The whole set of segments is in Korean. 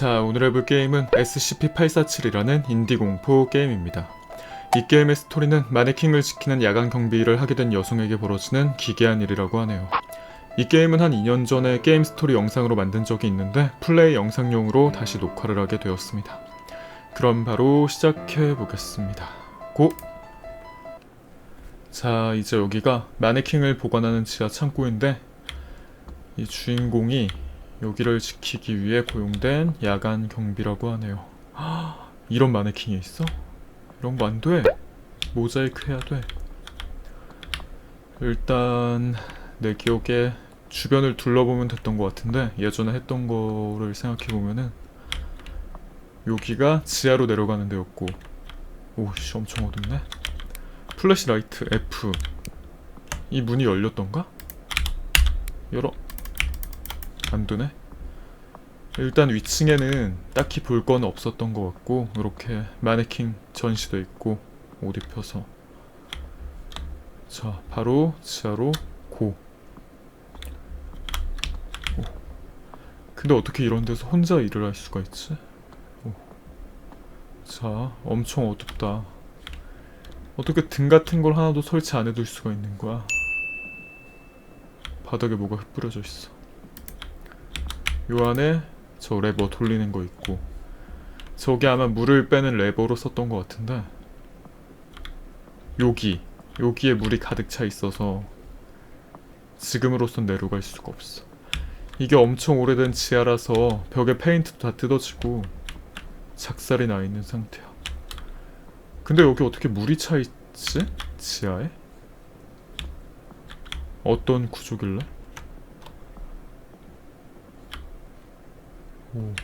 자, 오늘 해볼 게임은 SCP-847이라는 인디 공포 게임입니다. 이 게임의 스토리는 마네킹을 지키는 야간 경비를 하게 된 여성에게 벌어지는 기괴한 일이라고 하네요. 이 게임은 한 2년 전에 게임 스토리 영상으로 만든 적이 있는데 플레이 영상용으로 다시 녹화를 하게 되었습니다. 그럼 바로 시작해 보겠습니다. 고! 자, 이제 여기가 마네킹을 보관하는 지하 창고인데 이 주인공이 여기를 지키기 위해 고용된 야간 경비라고 하네요. 헉, 이런 마네킹이 있어? 이런 거 안 돼. 모자이크 해야 돼. 일단 내 기억에 주변을 둘러보면 됐던 것 같은데 예전에 했던 거를 생각해 보면은 여기가 지하로 내려가는 데였고 오씨 엄청 어둡네. 플래시 라이트 F 이 문이 열렸던가? 열어 안 되네. 일단 위층에는 딱히 볼 건 없었던 것 같고 이렇게 마네킹 전시도 있고 옷 입혀서 자 바로 지하로 고. 오. 근데 어떻게 이런 데서 혼자 일을 할 수가 있지? 오. 자 엄청 어둡다. 어떻게 등 같은 걸 하나도 설치 안 해둘 수가 있는 거야? 바닥에 뭐가 흩뿌려져 있어. 요 안에 저 레버 돌리는 거 있고 저게 아마 물을 빼는 레버로 썼던 것 같은데 여기 여기에 물이 가득 차 있어서 지금으로선 내려갈 수가 없어 이게 엄청 오래된 지하라서 벽에 페인트도 다 뜯어지고 작살이 나 있는 상태야 근데 여기 어떻게 물이 차 있지? 지하에? 어떤 구조길래? 오.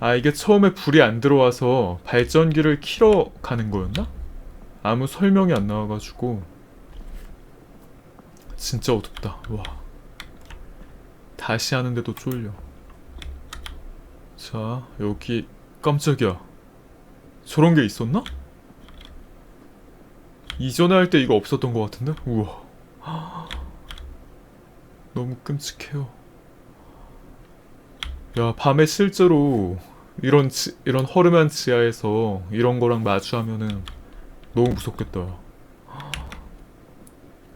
아 이게 처음에 불이 안 들어와서 발전기를 키러 가는 거였나? 아무 설명이 안 나와가지고 진짜 어둡다 와 다시 하는데도 쫄려 자 여기 깜짝이야 저런 게 있었나? 이전에 할 때 이거 없었던 것 같은데? 우와 너무 끔찍해요 야, 밤에 실제로 이런 지, 이런 허름한 지하에서 이런 거랑 마주하면은 너무 무섭겠다.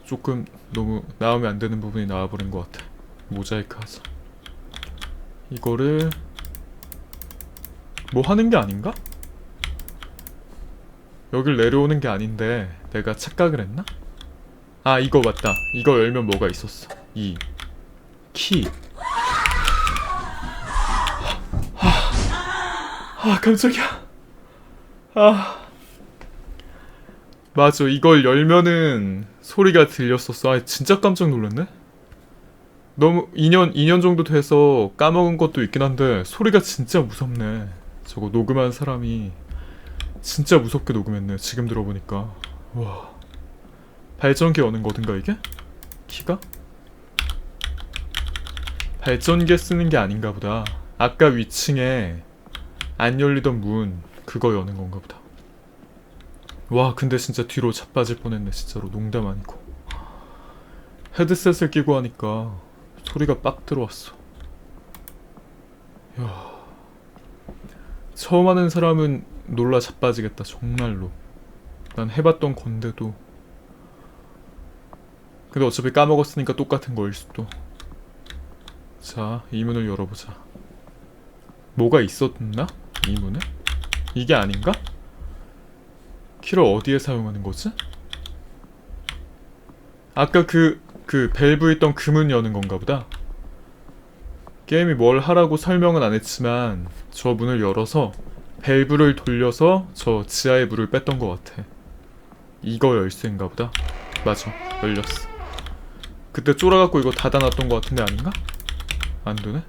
조금 너무 나오면 안 되는 부분이 나와버린 것 같아. 모자이크 하자. 이거를 뭐 하는 게 아닌가? 여길 내려오는 게 아닌데 내가 착각을 했나? 아 이거 맞다. 이거 열면 뭐가 있었어. 이 키. 아 깜짝이야. 아. 맞아 이걸 열면은 소리가 들렸었어. 아 진짜 깜짝 놀랐네. 너무 2년 2년 정도 돼서 까먹은 것도 있긴 한데 소리가 진짜 무섭네. 저거 녹음한 사람이 진짜 무섭게 녹음했네 지금 들어보니까. 와. 발전기 여는 거든가 이게? 키가? 발전기 쓰는 게 아닌가 보다. 아까 위층에 안 열리던 문 그거 여는 건가 보다. 와 근데 진짜 뒤로 자빠질 뻔했네 진짜로 농담 아니고. 헤드셋을 끼고 하니까 소리가 빡 들어왔어. 야 처음 하는 사람은 놀라 자빠지겠다 정말로. 난 해봤던 건데도. 근데 어차피 까먹었으니까 똑같은 거일 수도. 자, 이 문을 열어보자. 뭐가 있었나? 이 문에? 이게 아닌가? 키를 어디에 사용하는 거지? 아까 그, 그 밸브 있던 그문 여는 건가 보다. 게임이 뭘 하라고 설명은 안 했지만 저 문을 열어서 밸브를 돌려서 저 지하의 물을 뺐던 것 같아. 이거 열쇠인가 보다. 맞아, 열렸어. 그때 쫄아갖고 이거 닫아놨던 것 같은데 아닌가? 안 되네?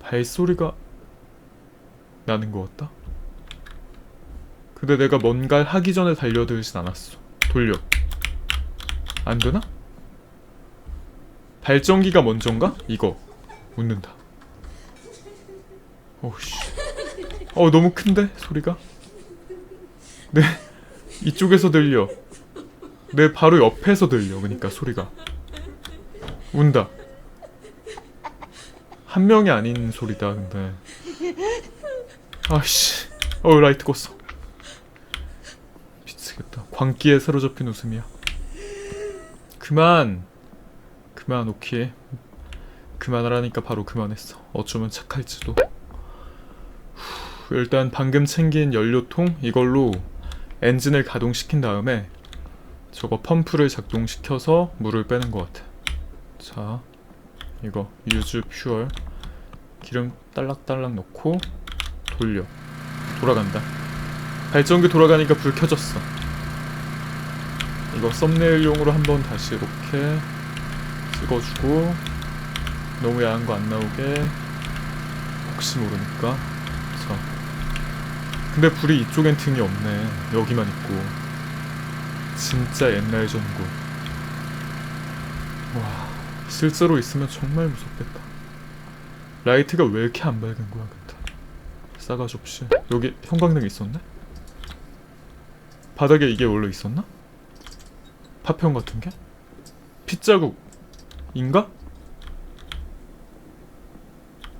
발소리가 나는 것 같다. 근데 내가 뭔가를 하기 전에 달려들진 않았어. 돌려. 안 되나? 발전기가 먼저인가? 이거. 웃는다. 어우씨. 어, 너무 큰데? 소리가? 네. 이쪽에서 들려. 내 바로 옆에서 들려. 그니까 소리가. 운다. 한 명이 아닌 소리다, 근데. 아씨 어 라이트 껐어 미치겠다. 광기에 사로잡힌 웃음이야. 그만. 그만 오케이 그만하라니까 바로 그만했어. 어쩌면 착할지도. 후, 일단 방금 챙긴 연료통 이걸로 엔진을 가동시킨 다음에 저거 펌프를 작동시켜서 물을 빼는 것 같아. 자 이거 유즈 퓨얼. 기름 딸락딸락 넣고 돌려. 돌아간다. 발전기 돌아가니까 불 켜졌어. 이거 썸네일용으로 한번 다시 이렇게 찍어주고 너무 야한 거 안 나오게. 혹시 모르니까. 자 근데 불이 이쪽엔 등이 없네. 여기만 있고. 진짜 옛날 전구. 와 실제로 있으면 정말 무섭겠다. 라이트가 왜 이렇게 안 밝은 거야 싸가지 없이 여기 형광등 있었네? 바닥에 이게 원래 있었나? 파편 같은 게? 핏자국 인가?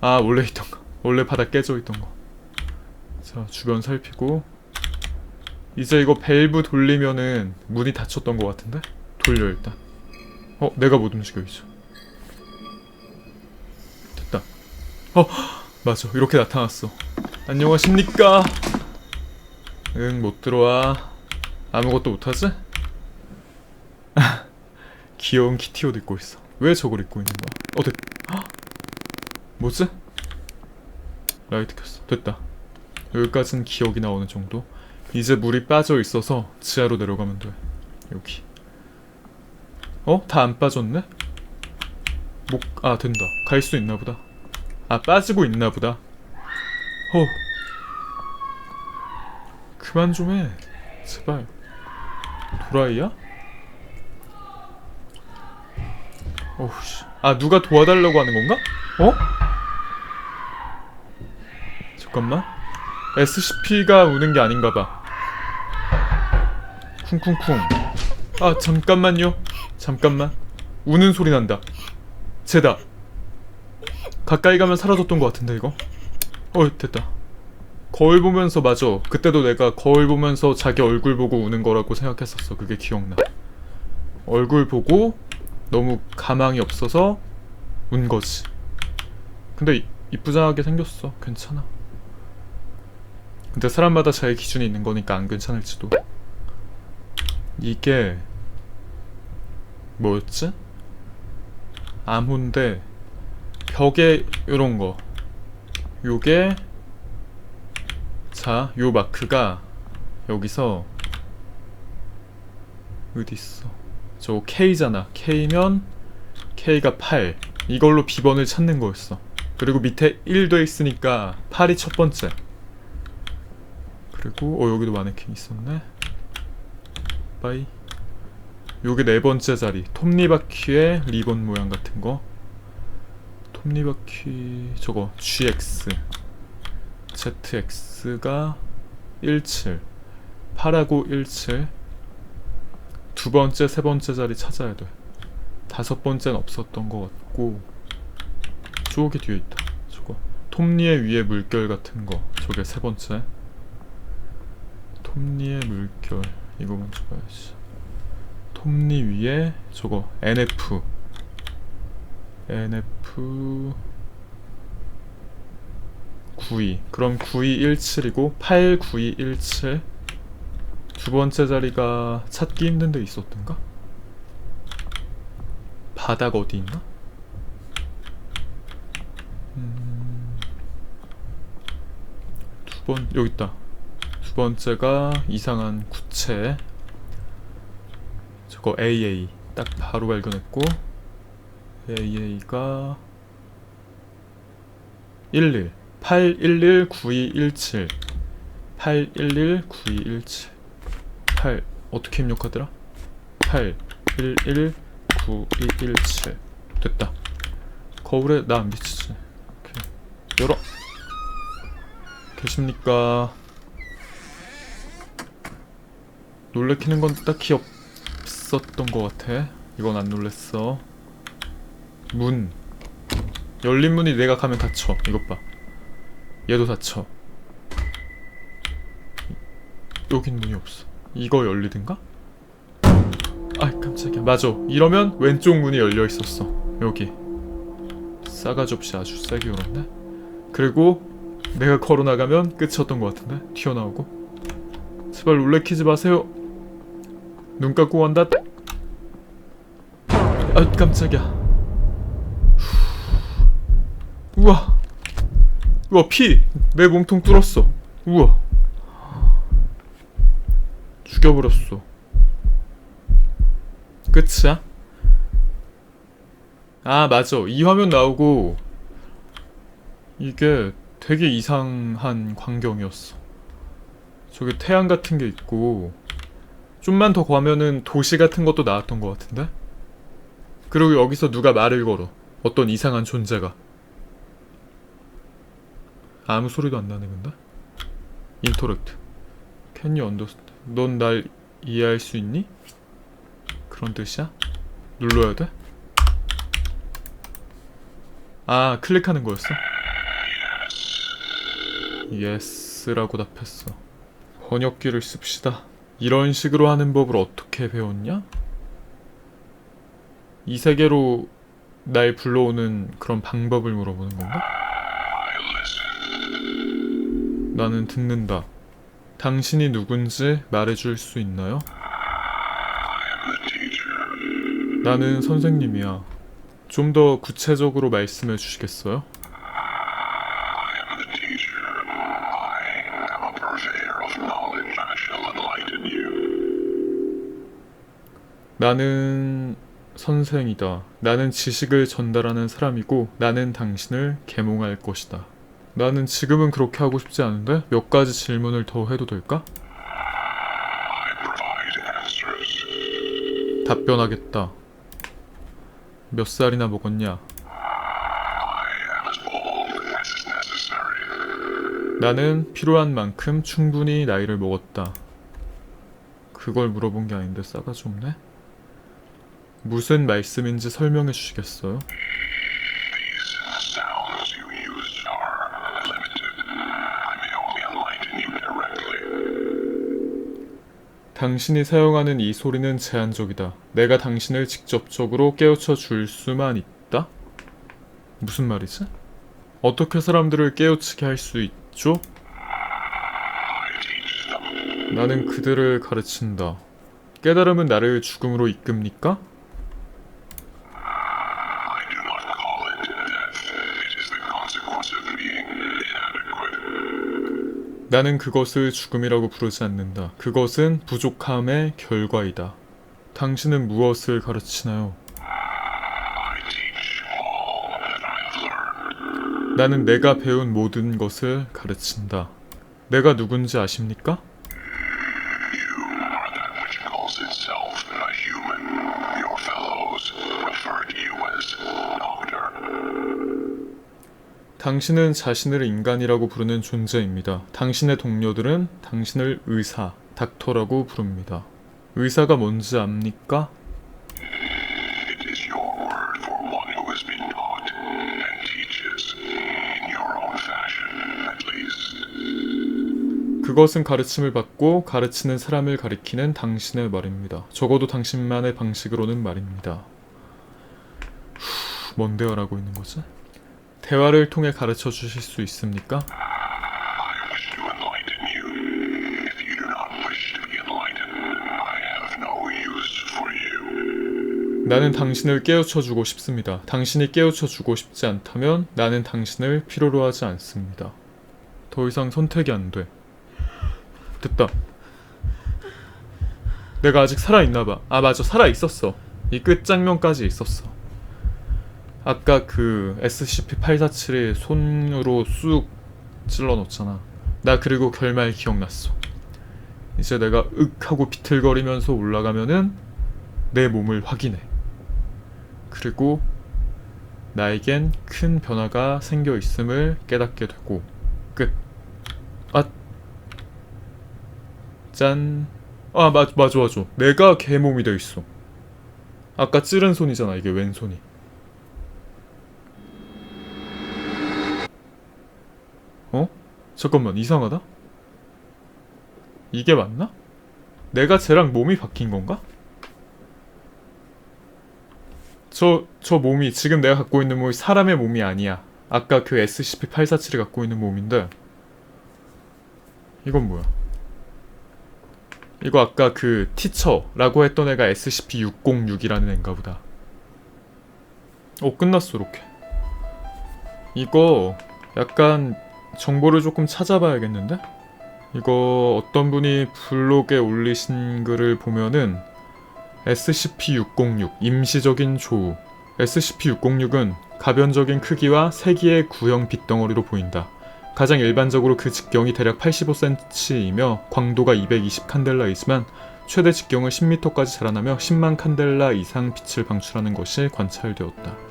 아 원래 있던 거 원래 바닥 깨져 있던 거자 주변 살피고 이제 이거 밸브 돌리면은 문이 닫혔던 것 같은데? 돌려 일단 어 내가 못 움직여 이제 됐다 어 맞아 이렇게 나타났어 안녕하십니까? 응 못 들어와. 아무것도 못하지? 귀여운 키티 옷 입고 있어. 왜 저걸 입고 있는 거야? 어 됐... 헉! 뭐지? 라이트 켰어. 됐다. 여기까지는 기억이 나오는 정도? 이제 물이 빠져 있어서 지하로 내려가면 돼. 여기. 어? 다 안 빠졌네? 목... 아 된다. 갈 수 있나 보다. 아 빠지고 있나 보다 어. 그만 좀 해. 제발. 도라이야? 어우씨. 아 누가 도와달라고 하는 건가? 어? 잠깐만. SCP가 우는 게 아닌가 봐. 쿵쿵쿵. 아 잠깐만요. 잠깐만. 우는 소리 난다. 쟤다. 가까이 가면 사라졌던 것 같은데 이거 어 됐다. 거울 보면서 맞아. 그때도 내가 거울 보면서 자기 얼굴 보고 우는 거라고 생각했었어. 그게 기억나. 얼굴 보고 너무 가망이 없어서 운 거지. 근데 이- 이쁘장하게 생겼어. 괜찮아. 근데 사람마다 자기 기준이 있는 거니까 안 괜찮을지도. 이게 뭐였지? 암호인데 벽에 요런 거 요게 자, 요 마크가 여기서 어디 있어? 저 K잖아. K면 K가 8. 이걸로 비번을 찾는 거였어. 그리고 밑에 1돼 있으니까 8이 첫 번째. 그리고 어 여기도 마네킹 있었네. 빠이. 요게 네 번째 자리. 톱니바퀴의 리본 모양 같은 거. 톱니바퀴 저거 GX. ZX가 17 8하고 17 두 번째 세 번째 자리 찾아야 돼. 다섯 번째는 없었던 것 같고 저기 뒤에 있다. 저거 톱니의 위에 물결 같은 거. 저게 세 번째. 톱니의 물결. 이거 먼저 봐야지. 톱니 위에 저거 NF NF 92 그럼 9217이고 89217 두 번째 자리가 찾기 힘든 데 있었던가? 바닥 어디 있나? 음... 두번 여기 있다. 두 번째가 이상한 구체. 저거 AA 딱 바로 발견했고 AA가 11 8119217 8119217 8 어떻게 입력하더라? 8119217 됐다 거울에 나 안 비치지 오케이. 열어 계십니까 놀래키는 건 딱히 없었던 것 같아 이건 안 놀랬어 문 열린 문이 내가 가면 닫혀 이것 봐 얘도 닫혀 여긴 문이 없어. 이거 열리든가? 아 깜짝이야. 맞아. 이러면 왼쪽 문이 열려 있었어. 여기. 싸가지 없이 아주 세게 열었네. 그리고 내가 걸어 나가면 끝이었던 것 같은데 튀어나오고. 제발 놀래키지 마세요. 눈 감고 간다. 아 깜짝이야. 후. 우와. 우와 피. 내 몸통 뚫었어. 우와. 죽여버렸어. 끝이야? 아 맞아. 이 화면 나오고 이게 되게 이상한 광경이었어. 저기 태양 같은 게 있고 좀만 더 가면은 도시 같은 것도 나왔던 것 같은데? 그리고 여기서 누가 말을 걸어. 어떤 이상한 존재가. 아무 소리도 안 나네 근데? 인터랙트. Can you understand? 넌 날 이해할 수 있니? 그런 뜻이야? 눌러야 돼? 아 클릭하는 거였어? 예스라고 답했어. 번역기를 씁시다. 이런 식으로 하는 법을 어떻게 배웠냐? 이 세계로 날 불러오는 그런 방법을 물어보는 건가? 나는 듣는다. 당신이 누군지 말해줄 수 있나요? 나는 선생님이야. 좀 더 구체적으로 말씀해 주시겠어요? 나는 선생이다. 나는 지식을 전달하는 사람이고 나는 당신을 계몽할 것이다. 나는 지금은 그렇게 하고 싶지 않은데 몇 가지 질문을 더 해도 될까? 답변하겠다. 몇 살이나 먹었냐? 나는 필요한 만큼 충분히 나이를 먹었다. 그걸 물어본 게 아닌데 싸가지 없네? 무슨 말씀인지 설명해 주시겠어요? 당신이 사용하는 이 소리는 제한적이다. 내가 당신을 직접적으로 깨우쳐 줄 수만 있다? 무슨 말이지? 어떻게 사람들을 깨우치게 할 수 있죠? 나는 그들을 가르친다. 깨달음은 나를 죽음으로 이끕니까? 나는 그것을 죽음이라고 부르지 않는다. 그것은 부족함의 결과이다. 당신은 무엇을 가르치나요? 나는 내가 배운 모든 것을 가르친다. 내가 누군지 아십니까? 당신은 자신을 인간이라고 부르는 존재입니다. 당신의 동료들은 당신을 의사, 닥터라고 부릅니다. 의사가 뭔지 압니까? 그것은 가르침을 받고 가르치는 사람을 가리키는 당신의 말입니다. 적어도 당신만의 방식으로는 말입니다. 후, 뭔데요라고 있는 거지? 대화를 통해 가르쳐 주실 수 있습니까? 나는 당신을 깨우쳐 주고 싶습니다. 당신이 깨우쳐 주고 싶지 않다면 나는 당신을 필요로 하지 않습니다. 더 이상 선택이 안 돼. 됐다. 내가 아직 살아 있나 봐. 아, 맞아. 살아 있었어. 이 끝장면까지 있었어. 아까 그 SCP-847의 손으로 쑥 찔러 넣었잖아. 나 그리고 결말 기억났어. 이제 내가 윽 하고 비틀거리면서 올라가면은 내 몸을 확인해. 그리고 나에겐 큰 변화가 생겨 있음을 깨닫게 되고 끝. 아, 짠. 아, 맞, 맞아, 맞아. 내가 개 몸이 돼 있어. 아까 찌른 손이잖아, 이게 왼손이. 잠깐만, 이상하다? 이게 맞나? 내가 쟤랑 몸이 바뀐 건가? 저, 저 몸이, 지금 내가 갖고 있는 몸이 사람의 몸이 아니야. 아까 그 SCP-847이 갖고 있는 몸인데, 이건 뭐야? 이거 아까 그 티처라고 했던 애가 SCP-606이라는 애인가 보다. 어, 끝났어, 이렇게. 이거 약간 정보를 조금 찾아봐야겠는데? 이거 어떤 분이 블로그에 올리신 글을 보면은 SCP-606 임시적인 조우 SCP-606은 가변적인 크기와 세기의 구형 빗덩어리로 보인다. 가장 일반적으로 그 직경이 대략 85cm이며 광도가 220 칸델라이지만 최대 직경은 10m까지 자라나며 10만 칸델라 이상 빛을 방출하는 것이 관찰되었다.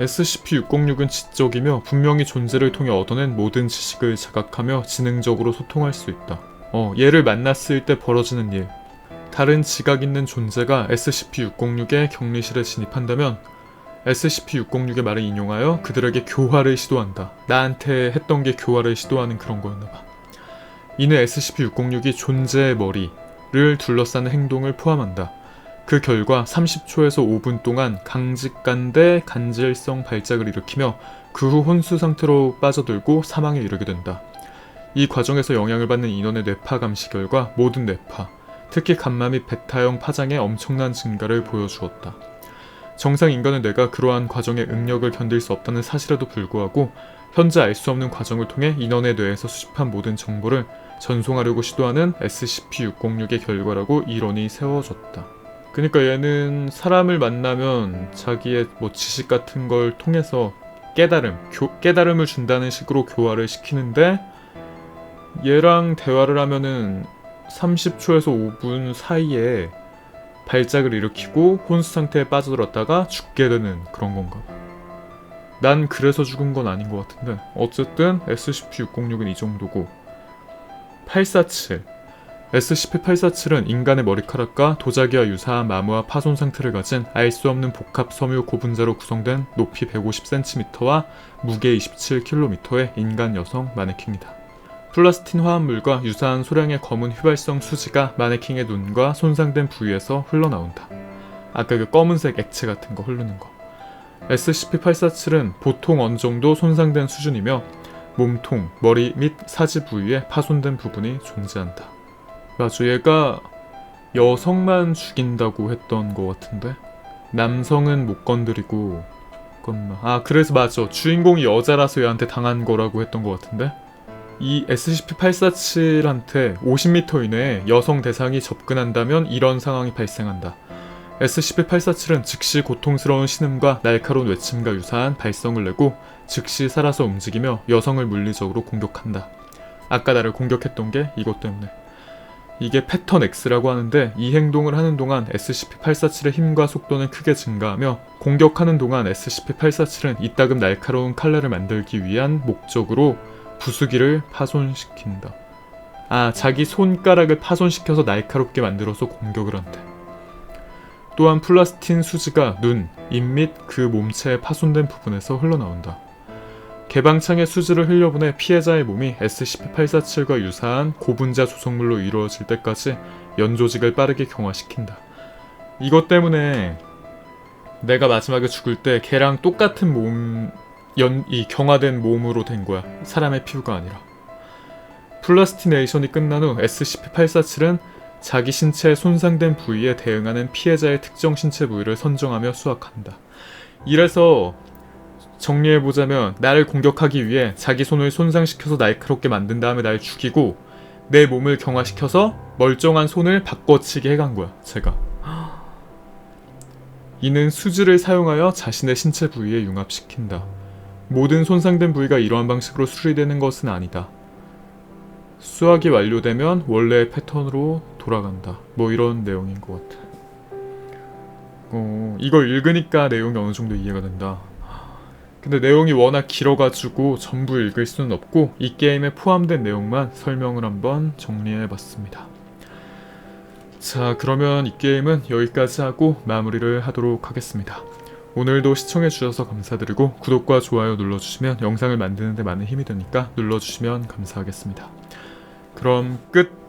SCP-606은 지적이며 분명히 존재를 통해 얻어낸 모든 지식을 자각하며 지능적으로 소통할 수 있다. 어, 얘를 만났을 때 벌어지는 일. 다른 지각 있는 존재가 SCP-606의 격리실에 진입한다면 SCP-606의 말을 인용하여 그들에게 교화를 시도한다. 나한테 했던 게 교화를 시도하는 그런 거였나봐. 이는 SCP-606이 존재의 머리를 둘러싸는 행동을 포함한다. 그 결과 30초에서 5분 동안 강직간 대 간질성 발작을 일으키며 그 후 혼수 상태로 빠져들고 사망에 이르게 된다. 이 과정에서 영향을 받는 인원의 뇌파 감시 결과 모든 뇌파, 특히 감마 및 베타형 파장의 엄청난 증가를 보여주었다. 정상 인간의 뇌가 그러한 과정의 응력을 견딜 수 없다는 사실에도 불구하고 현재 알 수 없는 과정을 통해 인원의 뇌에서 수집한 모든 정보를 전송하려고 시도하는 SCP-606의 결과라고 이론이 세워졌다. 그러니까 얘는 사람을 만나면 자기의 뭐 지식 같은 걸 통해서 깨달음, 교- 깨달음을 준다는 식으로 교화를 시키는데 얘랑 대화를 하면은 30초에서 5분 사이에 발작을 일으키고 혼수 상태에 빠져들었다가 죽게 되는 그런 건가 봐. 난 그래서 죽은 건 아닌 것 같은데 어쨌든 SCP-606은 이 정도고 847 SCP-847은 인간의 머리카락과 도자기와 유사한 마모와 파손 상태를 가진 알 수 없는 복합 섬유 고분자로 구성된 높이 150cm와 무게 27kg의 인간 여성 마네킹이다. 플라스틴 화합물과 유사한 소량의 검은 휘발성 수지가 마네킹의 눈과 손상된 부위에서 흘러나온다. 아까 그 검은색 액체 같은 거 흐르는 거. SCP-847은 보통 어느 정도 손상된 수준이며 몸통, 머리 및 사지 부위에 파손된 부분이 존재한다. 맞아, 얘가 여성만 죽인다고 했던 것 같은데 남성은 못 건드리고 잠깐만. 아 그래서 맞아 주인공이 여자라서 얘한테 당한 거라고 했던 것 같은데 이 SCP-847한테 50m 이내에 여성 대상이 접근한다면 이런 상황이 발생한다. SCP-847은 즉시 고통스러운 신음과 날카로운 외침과 유사한 발성을 내고 즉시 살아서 움직이며 여성을 물리적으로 공격한다. 아까 나를 공격했던 게 이것 때문에. 이게 패턴 X라고 하는데 이 행동을 하는 동안 SCP-847의 힘과 속도는 크게 증가하며 공격하는 동안 SCP-847은 이따금 날카로운 칼날을 만들기 위한 목적으로 부수기를 파손시킨다. 아, 자기 손가락을 파손시켜서 날카롭게 만들어서 공격을 한대. 또한 플라스틴 수지가 눈, 입 및 그 몸체의 파손된 부분에서 흘러나온다. 개방창에 수지를 흘려보내 피해자의 몸이 SCP-847과 유사한 고분자 조성물로 이루어질 때까지 연조직을 빠르게 경화시킨다. 이것 때문에 내가 마지막에 죽을 때 걔랑 똑같은 몸, 연, 이 경화된 몸으로 된 거야. 사람의 피부가 아니라. 플라스티네이션이 끝난 후 SCP-847은 자기 신체의 손상된 부위에 대응하는 피해자의 특정 신체 부위를 선정하며 수확한다. 이래서 정리해보자면 나를 공격하기 위해 자기 손을 손상시켜서 날카롭게 만든 다음에 날 죽이고 내 몸을 경화시켜서 멀쩡한 손을 바꿔치게 해간 거야, 제가. 이는 수지를 사용하여 자신의 신체 부위에 융합시킨다. 모든 손상된 부위가 이러한 방식으로 수리되는 것은 아니다. 수확이 완료되면 원래의 패턴으로 돌아간다. 뭐 이런 내용인 것 같아. 어, 이거 읽으니까 내용이 어느 정도 이해가 된다. 근데 내용이 워낙 길어가지고 전부 읽을 수는 없고 이 게임에 포함된 내용만 설명을 한번 정리해봤습니다. 자, 그러면 이 게임은 여기까지 하고 마무리를 하도록 하겠습니다. 오늘도 시청해주셔서 감사드리고 구독과 좋아요 눌러주시면 영상을 만드는데 많은 힘이 되니까 눌러주시면 감사하겠습니다. 그럼 끝!